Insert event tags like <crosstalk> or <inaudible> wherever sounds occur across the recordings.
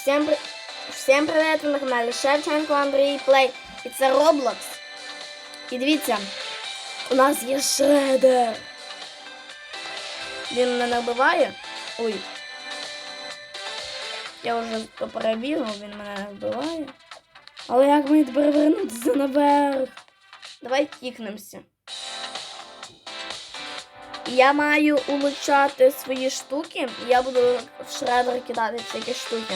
Всім, при- Всім привіт, ви на каналі Шевченко Андрій Плей. І це Roblox. І дивіться, у нас є шредер. Він мене вбиває. Ой. Я вже перевірив, він мене вбиває. Але як мені тепер вернутися наверх? Давай кікнемося. Я маю улучшати свої штуки, і я буду в шредер кидати всякі штуки.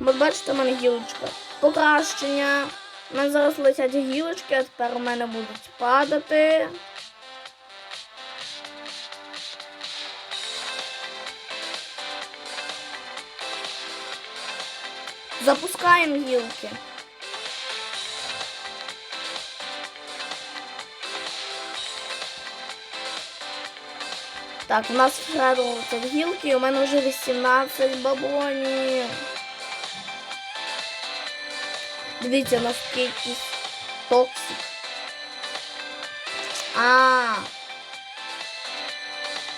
От бачите, у мене гілочка. Покращення. У мене зараз летять гілочки, а тепер у мене будуть падати. Запускаємо гілки. Так, у нас вшарилися гілки, і у мене вже 18 бабонів. Дивіться, наскільки токсик. А.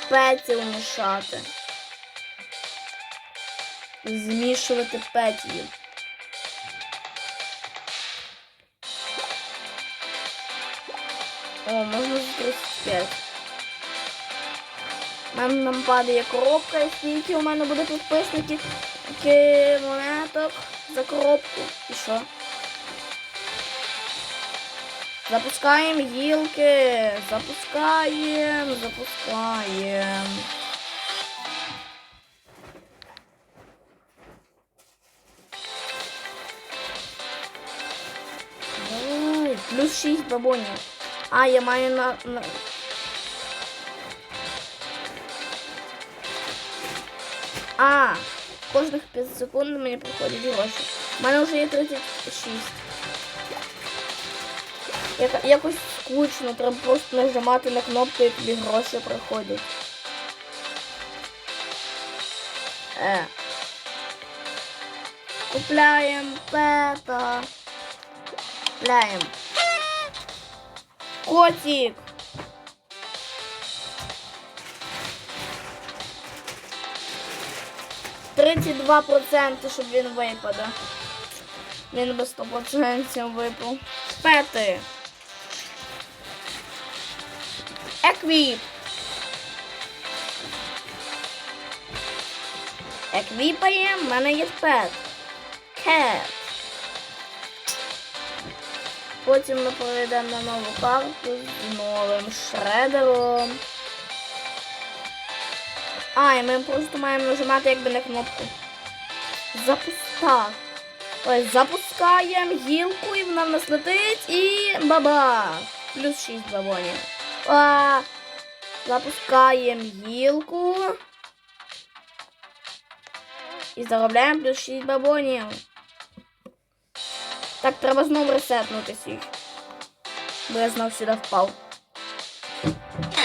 Петів мішати. Змішувати петів. О, можна 35. Нам, нам падає коробка, і скільки у мене буде підписників монеток за коробку. І що? Запускаємо гілки. Запускаємо, запускаємо. Давай, плюс 6 бабонів. А, я маю на, на... А, кожних 5 секунд мені приходять гроші. У мене вже є 36. Яка- якось скучно, треба просто нажимати на кнопку і тобі гроші приходять. Е. Купляємо пета. Купляємо. Котик. Тридцять два проценти, щоб він випаде. Він би 100% випав. Пети. Еквіп. Еквіпаємо, в мене є пет. Кет. Потім ми перейдемо на нову карту з новим шредером. А, і ми просто маємо нажимати якби на кнопку. Запускати. Ось, запускаємо гілку і вона в нас летить і баба. Плюс 6 бабонів. А, запускаємо гілку. І заробляємо плюс 6 бабонів. Так, треба знову ресетнутися їх. Бо я знов сюди впав.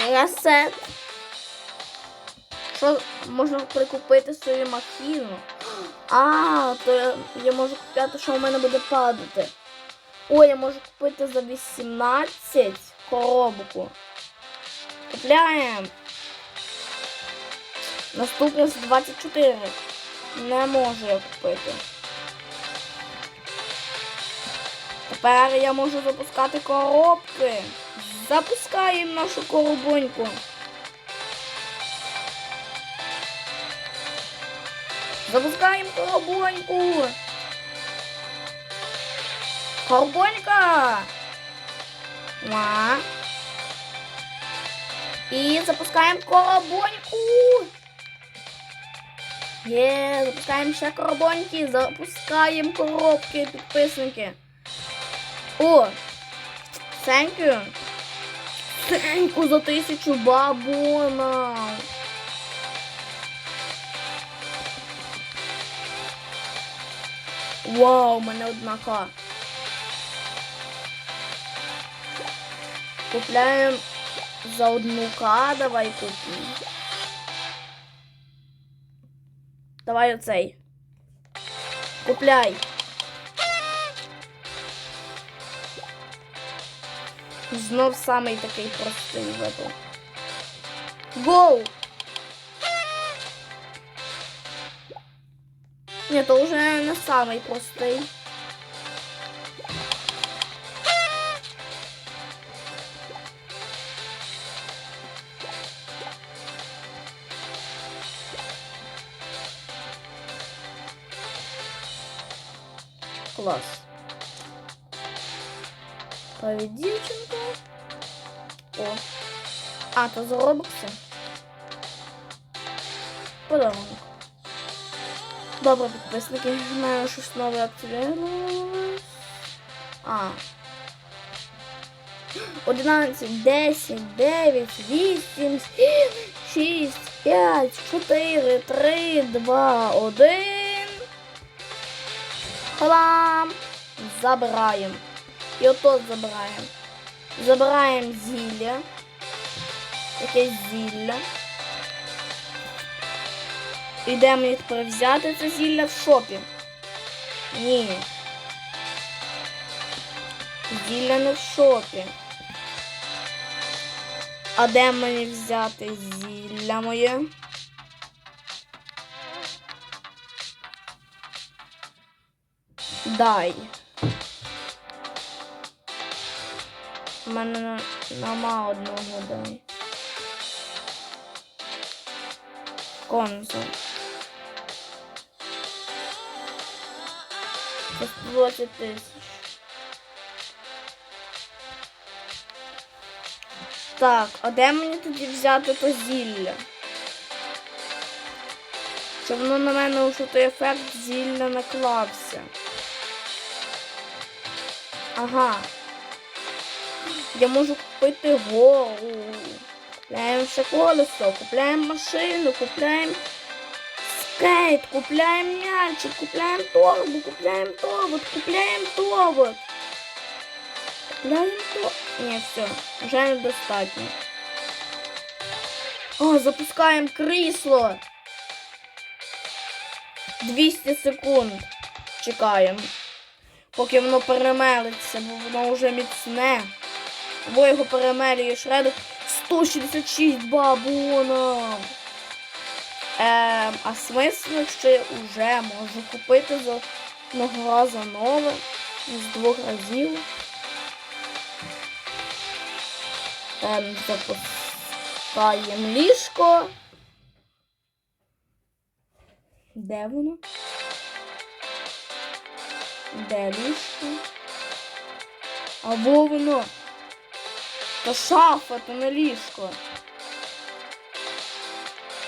Ресет. Що можна прикупити свою махіну? А, то я, я можу купити, що у мене буде падати. Ой, я можу купити за 18 коробку. Купляємо. Наступне за 24. Не можу я купити. Тепер я можу запускати коробки. Запускаємо нашу коробоньку. Запускаємо коробоньку. Коробонька. Ма. І запускаємо коробоньку. Є, запускаємо ще коробоньки, запускаємо коробки, підписники. О! Thank you за тисячу бабона. Вау, у мене одна К. Купляємо за одну К давай купим. Давай оцей. Купляй. Знов самий такий простий випав. Гоу! Ні, то вже не самий простий. Клас. Привіт, дівчинка. О. А, то за робокси. Подарунок. Добре, підписники, в мене щось нове активувалось. А. 11, 10, 9, 8, 7, 6, 5, 4, 3, 2, 1. Халам! Забираємо. І отут забираємо. Забираємо зілля. Якесь зілля. Мені тепер взяти це зілля в шопі? Ні. Зілля не в шопі. А де мені взяти зілля моє? Дай. У мене нема одного дай. Конзол. Це 120 тисяч. Так, а де мені тоді взяти то зілля? Чи воно на мене уже той ефект зілля наклався? Ага. Я можу купити гору. Купляємо ще колесо, купляємо машину, купляємо скейт, купляємо м'ячик, купляємо торбу, купляємо торбу, купляємо торбу. Купляємо торбу. Ні, все, вже недостатньо. О, запускаємо крісло. 200 секунд. Чекаємо. Поки воно перемелиться, бо воно вже міцне. Бо його перемелює шредер 166 бабона. Ем, а смисл, якщо я вже можу купити за одного разу нове, з двох разів. Ем, запускаємо ліжко. Де воно? Де? А во воно. То шафа, то не ліжко.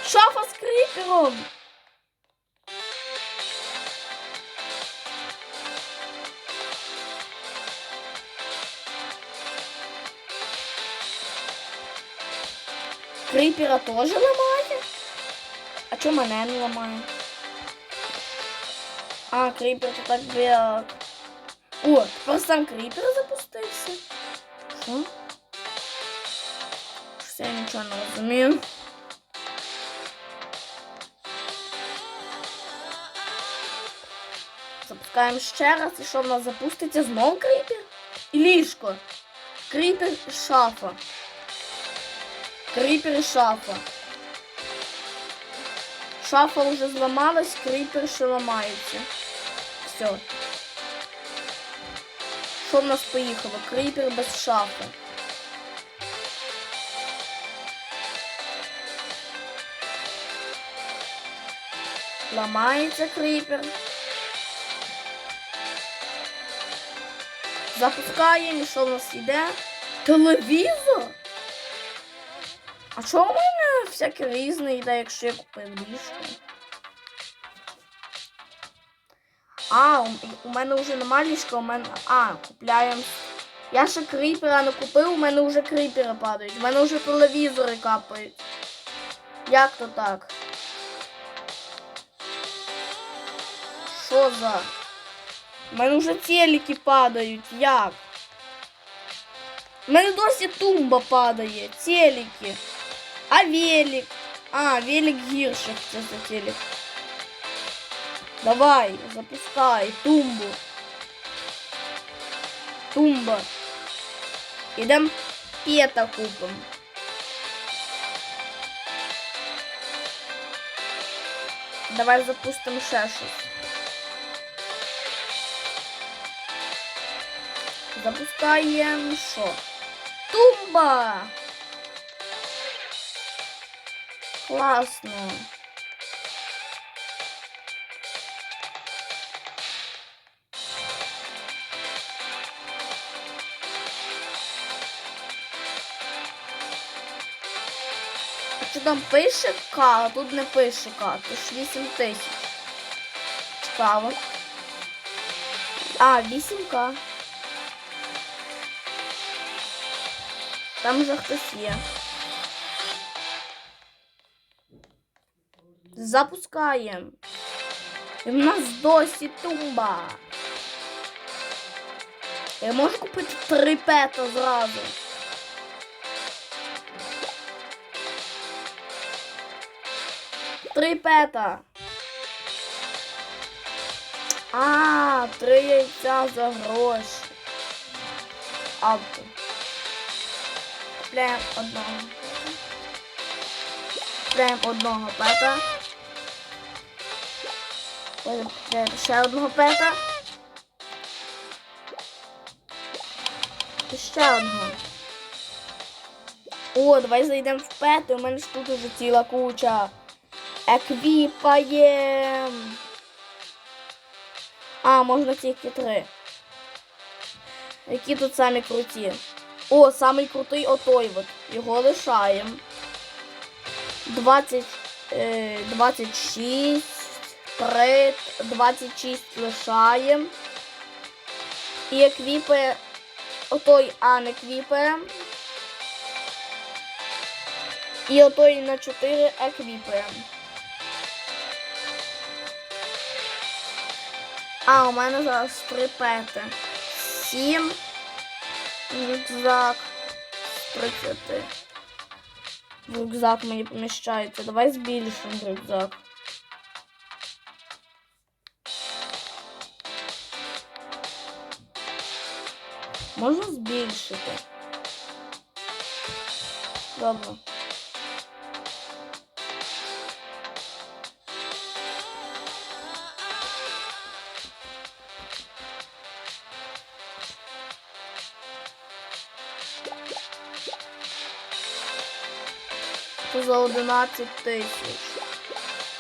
Шафа з кріпером. Кріпера теж ламає? А чому мене не ламає? А, кріпер то так як. О, тепер сам кріпер запустився. Що? Щось я нічого не розумію. Запускаємо ще раз, і що в нас запуститься? Знов кріпер? І ліжко. Кріпер і шафа. Кріпер і шафа. Шафа вже зламалась, кріпер ще ламається. Все. Що в нас поїхало? Кріпер без шафи. Ламається кріпер. Запускаємо, що в нас йде? Телевізор? А чого у мене всяке різне йде, якщо я купив ліжко? А, у, мене вже нема ліжка, у мене. А, купляємо. Я ще кріпера не купив, у мене вже кріпери падають. У мене вже телевізори капають. Як то так? Що за? У мене вже телеки падають. Як? У мене досі тумба падає. Телеки. А велик? А, велик гірше це за телек. Давай, запускай тумбу. Тумба. Идем пета купим. Давай запустим ще Запускаем шо. Тумба! классно. Там пише К, а тут не пише К, то ж 8 тисяч. Цікаво. А, 8К. Там вже хтось є. Запускаємо. І в нас досі тумба. Я можу купити три пета зразу. Три пета. А, три яйця за гроші. Авто. Купляємо одного. Купляємо одного пета. Потім купляємо ще одного пета. І ще одного. О, давай зайдемо в пети. У мене ж тут уже ціла куча. Еквіпаєм. А, можна тільки три. Які тут самі круті? О, самий крутий отой от. Його лишаємо. 20, е, 26, 3, 26 лишаємо. І еквіпи отой А не квіпаємо. І отой на 4 еквіпаємо. А, у мене зараз три пети. Сім. Рюкзак. з 30. В Рюкзак мені поміщається. Давай збільшимо рюкзак. Можна збільшити. Добре. Це за 11 тисяч.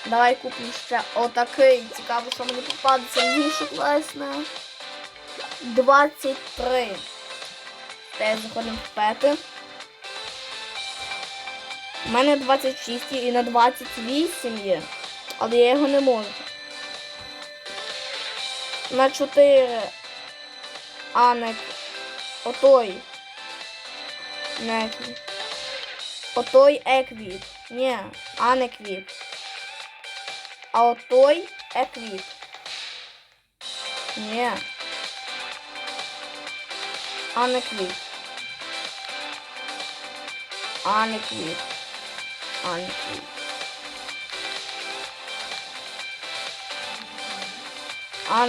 Давай купимо ще отакий. Цікаво, що мені попадеться більше класне. 23. Теж заходимо в пети. У мене 26 і на 28 є. Але я його не можу. На 4. А не отой. Не. Отой еквіп. Ні, а не квіп. А отой еквіп. Ні. А не квіп. А не квіп. А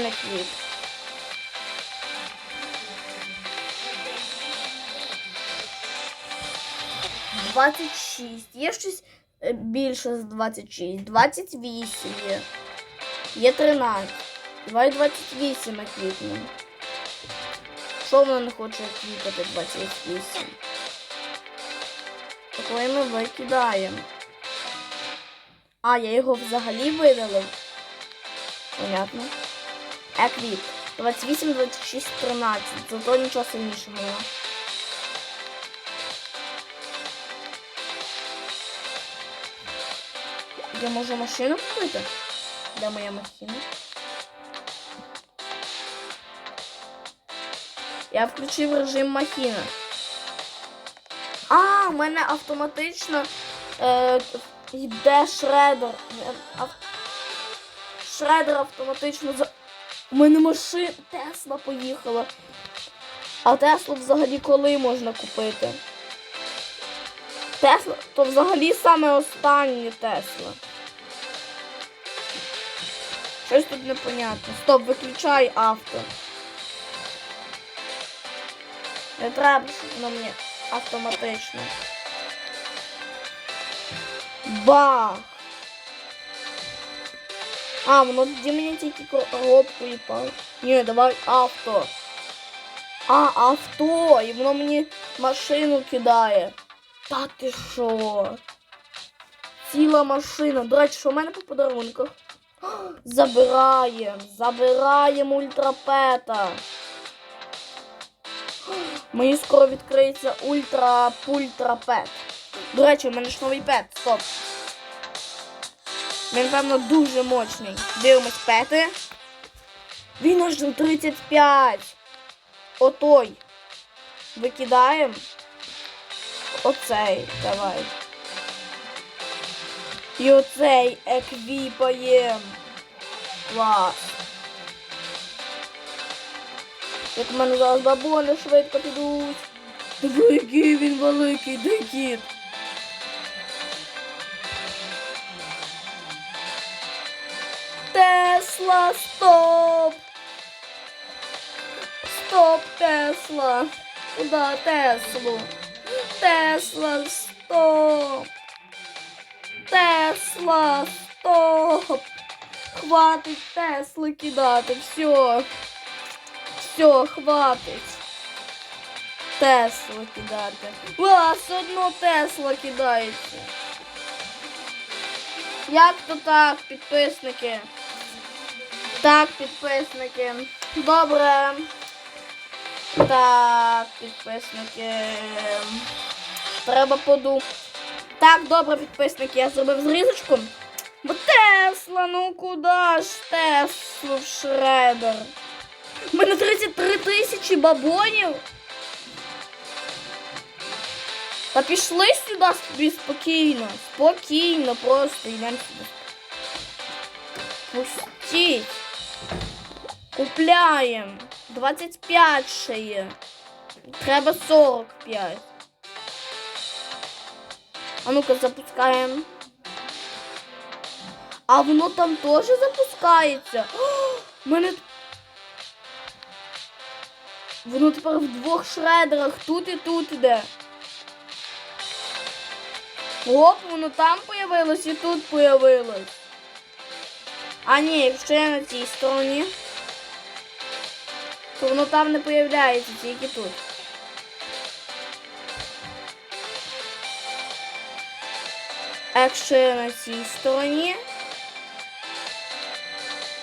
26. Є щось е, більше за 26. 28 є. Є 13. Давай 28 квітнемо. Що вона не хоче квітати 28? Такої ми викидаємо. А, я його взагалі видалив. Понятно. Еквіт. 28, 26, 13. Зато нічого сильнішого немає. Я можу машину купити? Де моя машина? Я включив режим махіна. А, у мене автоматично е, йде шредер. Ав... Шредер автоматично за. У мене машина Тесла поїхала. А Теслу взагалі коли можна купити? Тесла то взагалі саме останнє Тесла. Щось тут непонятно. Стоп, виключай авто. Не треба, щоб воно мені автоматично. Бах! А, воно тоді мені тільки коробку і пав. Ні, давай авто. А, авто! І воно мені машину кидає. Та ти що? Ціла машина. До речі, що в мене по подарунках? Забираємо. Забираємо ультрапета. Мені скоро відкриється ультра пультра. До речі, у мене ж новий пет. Стоп. Він, певно, дуже мощний. Дивимось пети. Він аж на 35. Отой. Викидаємо. Оцей. Давай. І оцей еквіпаєм. Клас. Як в мене зараз бабони швидко підуть. Диви, він великий, де. Тесла, стоп! Стоп, Тесла! Куда Теслу? Тесла, стоп! Тесла, стоп! Хватить Тесли кидати, все. Все, хватить. Теслу кидати. Все одно Тесла кидається. Як то так, підписники? Так, підписники. Добре. Так, підписники. Треба поду. Так, добре, підписники, я зробив зрізочку. Бо Тесла, ну куди ж Теслу в шредер? У мене 33 тисячі бабонів. Та пішли сюди собі спокійно. Спокійно просто йдемо сюди. Пустіть. Купляємо. 25 ще є. Треба 45. А ну-ка запускаємо. А воно там теж запускається. О, мене. Воно тепер в двох шредерах тут і тут іде. Оп, воно там появилось і тут появилось. А ні, якщо я на цій стороні, то воно там не появляється, тільки тут. А якщо я на цій стороні,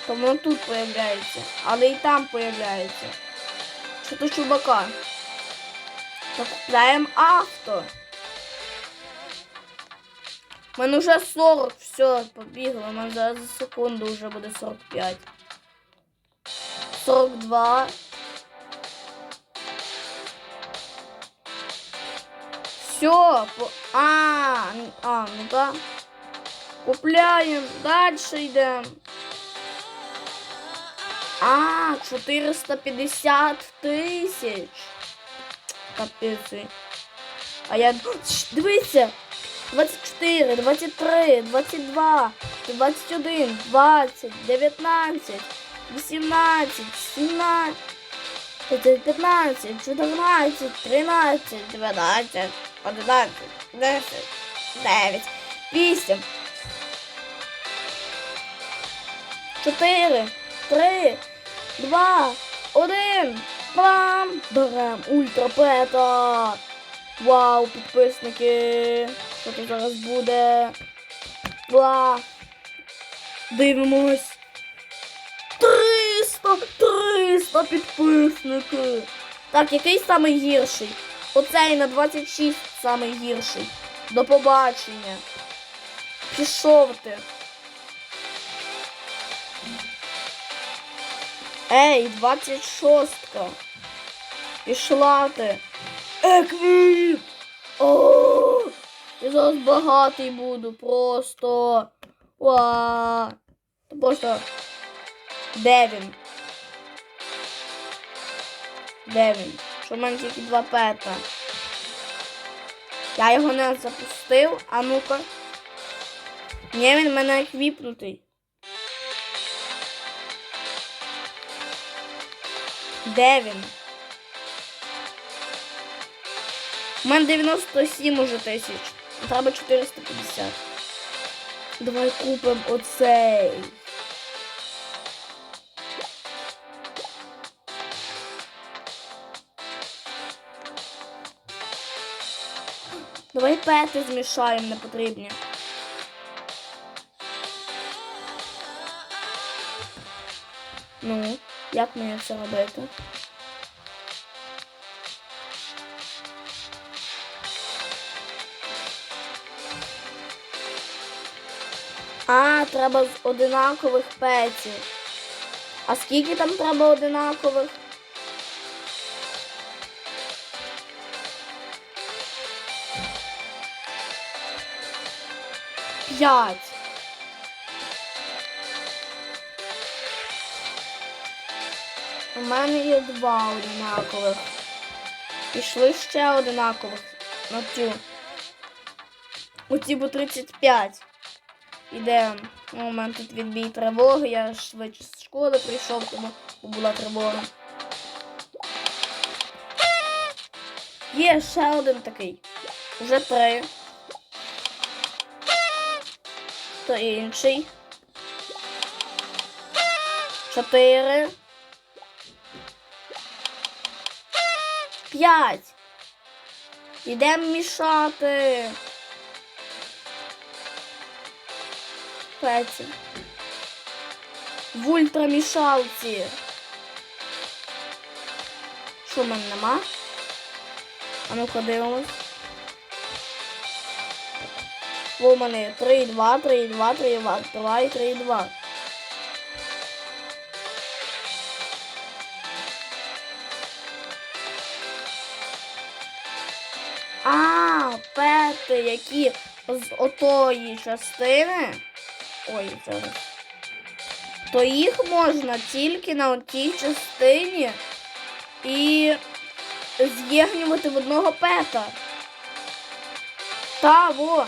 то воно тут появляється, але і там появляється. Що то чубака? Закупляємо авто. У мене вже 40, все, побігло. У мене зараз за секунду вже буде 45. 42. Все. А, а, ну да. Купляємо, дальше йдемо. А, 450 тисяч. Капець. А я... Дивіться, 24, 23, 22, 21, 20, 19, 18, 17, 15, 14, 13, 12, 11, 10, 9, 8, 4, 3, 2, 1. Бам! Берем ультрапета! Вау, підписники! Що тут зараз буде? Ва! Дивимось! 300! 300 підписники! Так, який самий гірший? Оцей на 26 самий гірший. До побачення. Пішов ти. Ей, 26-ка. Пішла ти. Еквіп! О! Я зараз багатий буду. Просто. Ва! Та Просто. Де він? Де він? Що в мене тільки два пета. Я його не запустив, а ну-ка. Ні, він в мене еквіпнутий. Де він? У мене 97 уже тисяч. Треба 450. Давай купимо оцей. Давай пети змішаємо не потрібні. Ну, як мені це робити? А, треба з одинакових петів. А скільки там треба одинакових? П'ять. У мене є два одинакових. Пішли ще одинакових на цю. Оці по 35. Ідемо. Ну, у мене тут відбій тривоги, я швидше з школи прийшов, тому була тривога. Є ще один такий. Уже три. То інший. Чотири. П'ять. Ідемо мішати. Петі. В ультрамішалці. Що в мене нема? А ну подивимось. О, у мене 3, 2, 3, 2, 3, 2, 2 і 3, 2. А, пети, які з отої частини. Ой, зараз. То їх можна тільки на тій частині і з'єднувати в одного пета. Та, во.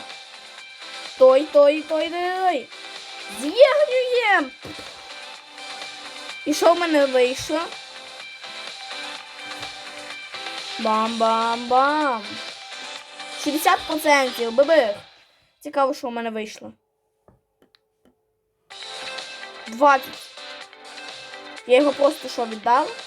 Той, той, той, той. З'єднюємо. І що в мене вийшло? Бам-бам-бам. 60% бибих. Цікаво, що в мене вийшло. 20. Я його просто що віддав.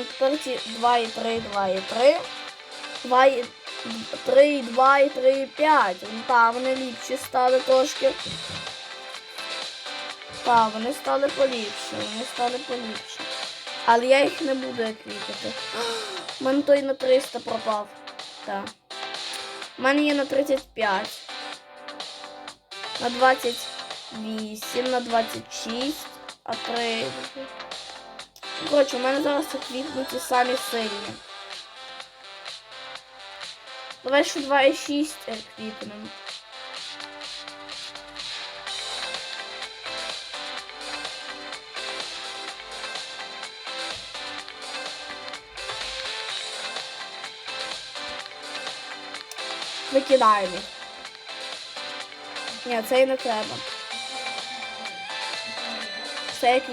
О, тепер ці 2 і 3, 2 і 3. 2 і 3, 2 і 3 і 5. Ну, та, вони ліпші стали трошки. Так, вони стали поліпші, вони стали поліпші. Але я їх не буду як вікати. <gasps> У мене той на 300 пропав. Так. У мене є на 35. На 28, на 26, а 3. Коротше, у мене зараз ті самі сильні. Давай ще 2,6 квітнемо. Викидаємо. Ні, це і не треба. Все як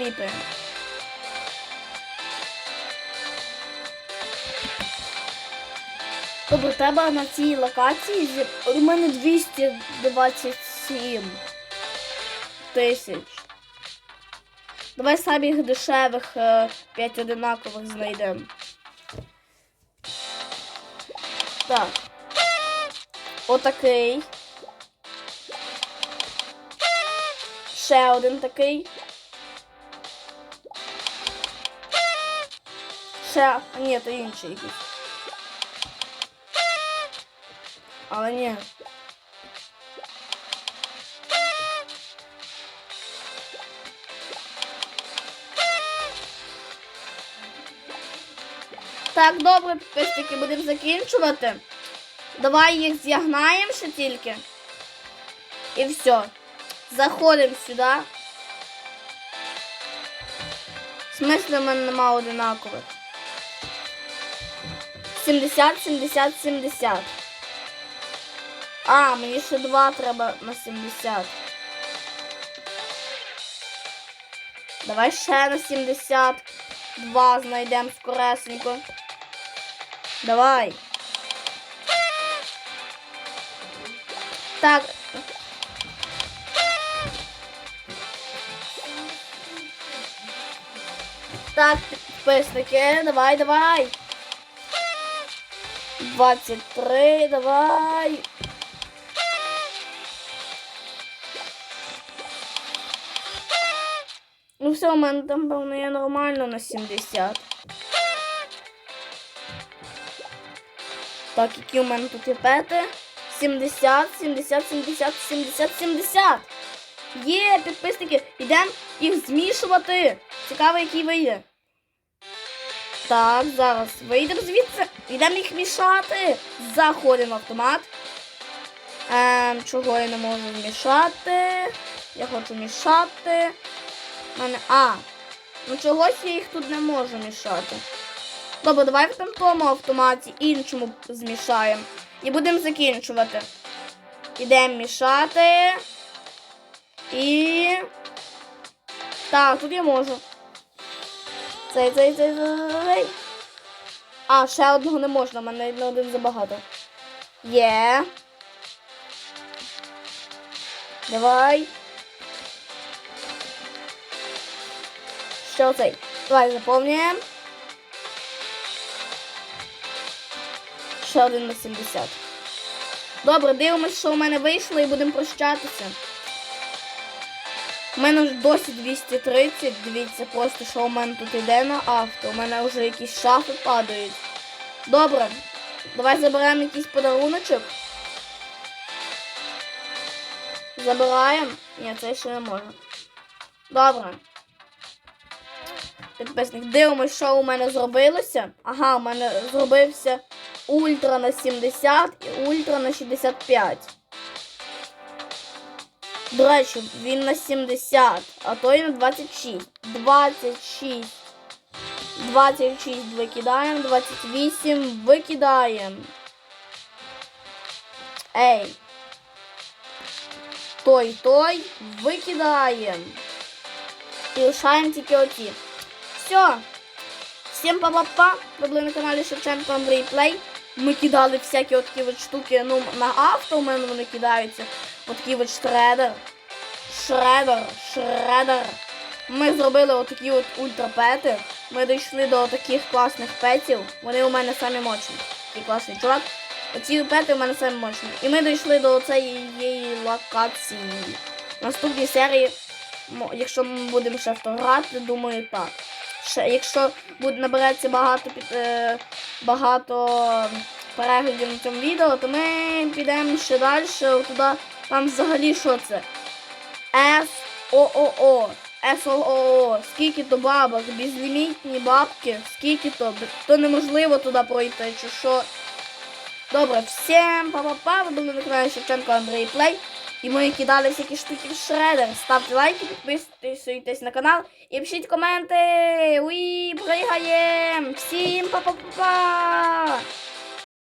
Тобто треба на цій локації у мене 227 тисяч. Давай самих дешевих 5 одинакових знайдемо. Так. Отакий. Ще один такий. Ще. А, ні, то інший якийсь. Але ні. Так, добре, підписники, будемо закінчувати. Давай їх з'ягнаємо ще тільки. І все. Заходимо сюди. В смислі в мене нема одинакових. 70, 70, 70. А, мені ще два треба на 70. Давай ще на 72 знайдемо скоресенько. Давай. Так. Так, підписники, давай, давай. 23, давай. Все, у мене там, певно, є нормально на 70. Так, які у мене тут є пети? 70, 70, 70, 70, 70. Є, підписники, йдемо їх змішувати. Цікаво, який вийде. Так, зараз вийдемо звідси. Йдемо їх мішати. Заходимо в автомат. Ем, чого я не можу змішати? Я хочу мішати. Мене. А. Ну чогось я їх тут не можу мішати. Добре, давай в тому автоматі іншому змішаємо. І будемо закінчувати. Ідемо мішати. І. Так, тут я можу. Цей, цей, цей. цей. А, ще одного не можна, в мене на один забагато. Є. Давай. Ще. Давай заповнюємо. Ще один на 70. Добре, дивимось, що у мене вийшло, і будемо прощатися. У мене вже досі 230. Дивіться просто, що у мене тут йде на авто. У мене вже якісь шафи падають. Добре. Давай заберемо якийсь подаруночок. Забираємо. Ні, це ще не можна. Добре. Підписник, дивимось, що у мене зробилося. Ага, у мене зробився ультра на 70 і ультра на 65. До речі, він на 70, а той на 26. 26. 26 викидаємо, 28 викидаємо. Ей. Той, той викидаємо. І лишаємо тільки оті. Все. Всім па-па-па. Ви були на каналі Шевченко Андрій Плей. Ми кидали всякі такі от штуки. Ну, на авто у мене вони кидаються. От такий от шредер. Шредер, шредер. Ми зробили отакі от ультрапети. Ми дійшли до таких класних петів. Вони у мене самі мощні. Такий класний чувак. Оці пети у мене самі мощні. І ми дійшли до цієї локації. Наступній серії, якщо ми будемо ще грати, думаю, так. Ще, якщо буде набереться багато під, е, багато переглядів на цьому відео, то ми підемо ще далі. Туди там взагалі що це? СООО. СООО. Скільки то бабок, безлімітні бабки, скільки то, то неможливо туди пройти, чи що. Добре, всім па-па-па, ви були на каналі Шевченко Андрій Плей. І ми кидали всякі штуки в шредер. Ставте лайки, підписуйтесь на канал і пишіть коменти. Уі, пригаєм! Всім па-па-па!